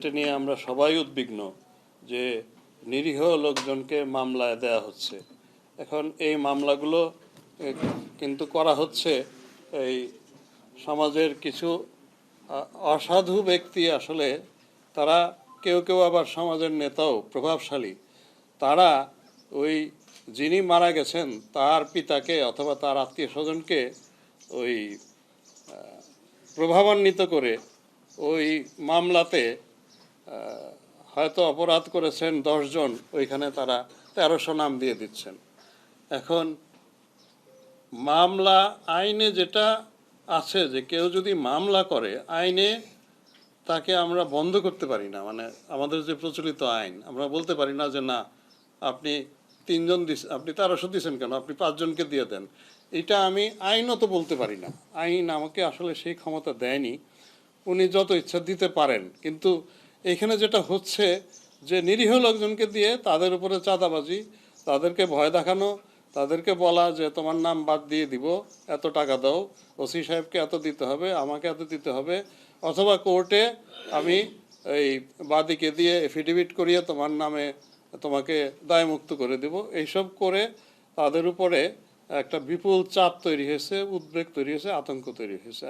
এটা নিয়ে আমরা সবাই উদ্বিগ্ন যে নিরীহ লোকজনকে মামলায় দেয়া হচ্ছে। এখন এই মামলাগুলো কিন্তু করা হচ্ছে এই সমাজের কিছু অসাধু ব্যক্তি আসলে, তারা কেউ কেউ আবার সমাজের নেতাও, প্রভাবশালী। তারা ওই যিনি মারা গেছেন, তার পিতাকে অথবা তার আত্মীয় স্বজনকে ওই প্রভাবান্বিত করে ওই মামলাতে হয়তো অপরাধ করেছেন দশজন, ওইখানে তারা তেরোশো নাম দিয়ে দিচ্ছেন। এখন মামলা আইনে যেটা আছে যে কেউ যদি মামলা করে, আইনে তাকে আমরা বন্ধ করতে পারি না। মানে আমাদের যে প্রচলিত আইন, আমরা বলতে পারি না যে না, আপনি তিনজন দিস, আপনি তেরোশো দিচ্ছেন কেন? আপনি পাঁচজনকে দিয়ে দেন। এটা আমি আইনত বলতে পারি না। আইন আমাকে আসলে সেই ক্ষমতা দেয়নি। উনি যত ইচ্ছা দিতে পারেন, কিন্তু এখানে যেটা হচ্ছে যে নিরীহ লোকজনকে দিয়ে তাদের উপরে চাঁদাবাজি, তাদেরকে ভয় দেখানো, তাদেরকে বলা যে তোমার নাম বাদ দিয়ে দিব, এত টাকা দাও, ওসি সাহেবকে এত দিতে হবে, আমাকে এত দিতে হবে, অথবা কোর্টে আমি এই বাদিকে দিয়ে এফিডেভিট করিয়ে তোমার নামে তোমাকে দায়মুক্ত করে দেব। এইসব করে তাদের উপরে একটা বিপুল চাপ তৈরি হয়েছে, উদ্বেগ তৈরি হয়েছে, আতঙ্ক তৈরি হয়েছে।